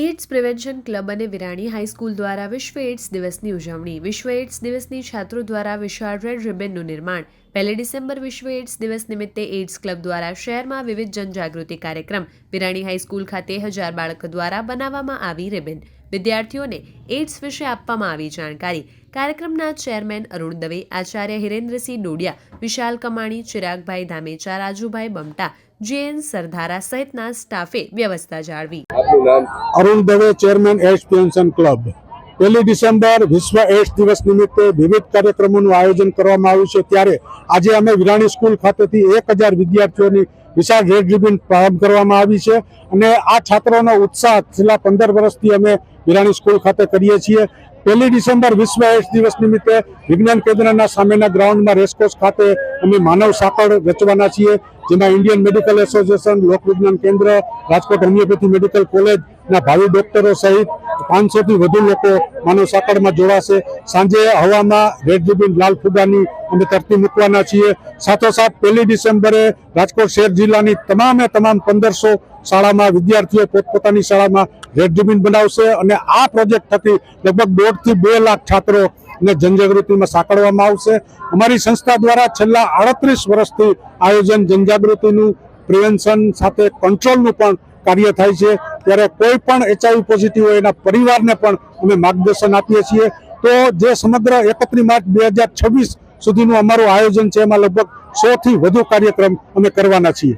Ads prevention club અને Virani high school દ્વારા વિશ્વ એઇડ્સ દિવસની ઉજવણી. વિશ્વ એઇડ્સ દિવસની છાત્રો દ્વારા વિશાળ રેડ રિબનનું નિર્માણ. પહેલી ડિસેમ્બર વિશ્વ એઇડ્સ દિવસ નિમિત્તે એડ્સ ક્લબ દ્વારા શહેરમાં વિવિધ જનજાગૃતિ કાર્યક્રમ. વિરાણી હાઈસ્કૂલ ખાતે હજાર બાળક દ્વારા બનાવવામાં આવી રિબન. વિદ્યાર્થીઓને એડ્સ વિશે આપવામાં આવી જાણકારી. કાર્યક્રમના ચેરમેન અરુણ દવે આચાર્ય હિરેન્દ્રસિંહ ડોડિયા વિશાલ કમાણી ચિરાગભાઈ ધામેચા રાજુભાઈ બમટા જેએન સરધારા સહિતના સ્ટાફે વ્યવસ્થા જાળવી. Arun Dave chairman AIDS prevention club. પહેલી ડિસેમ્બર વિશ્વ એડ્સ દિવસ નિમિત્તે વિવિધ કાર્યક્રમોનું આયોજન કરવામાં આવ્યું છે. ત્યારે આજે અમે વિરાણી સ્કૂલ ખાતેથી એક હજાર વિદ્યાર્થીઓની વિશાળ રેડ રિબિન પ્રારંભ કરવામાં આવી છે. અને આ છાત્રોનો ઉત્સાહ છેલ્લા પંદર વર્ષથી અમે વિરાણી સ્કૂલ ખાતે કરીએ છીએ. પહેલી ડિસેમ્બર વિશ્વ એડ્સ દિવસ નિમિત્તે વિજ્ઞાન કેન્દ્રના સામેના ગ્રાઉન્ડમાં રેસકોર્સ ખાતે અમે માનવ સાંકળ રચવાના છીએ, જેમાં ઇન્ડિયન મેડિકલ એસોસિએશન, લોક વિજ્ઞાન કેન્દ્ર, રાજકોટ હોમિયોપેથી મેડિકલ કોલેજના ભાવિ ડોક્ટરો સહિત પાંચસોથી વધુ લોકો માનવ સાંકળમાં જોડાશે. સાંજે હવામાં રેડ રિબન, લાલ ફુગાની અમે તરતી મૂકવાના છીએ. સાથોસાથ પહેલી ડિસેમ્બરે રાજકોટ શહેર જિલ્લાની તમામે તમામ પંદરસો શાળામાં વિદ્યાર્થીઓ પોતપોતાની શાળામાં રેડ બનાવશે અને આ પ્રોજેક્ટ થકી લગભગ દોઢથી બે લાખ છાત્રો ને જનજાગૃતિમાં સાંકળવામાં આવશે. અમારી સંસ્થા દ્વારા છેલ્લા આડત્રીસ વર્ષથી આયોજન જનજાગૃતિનું પ્રિવેન્શન સાથે કંટ્રોલનું પણ કાર્ય થાય છે. ત્યારે કોઈ પણ એચઆઈવી પોઝિટિવ હોય એના પરિવારને પણ અમે માર્ગદર્શન આપીએ છીએ. તો જે સમગ્ર એકત્રીસ માર્ચ બે હજાર છવ્વીસ સુધીનું અમારું આયોજન છે, એમાં લગભગ સો થી વધુ કાર્યક્રમ અમે કરવાના છીએ.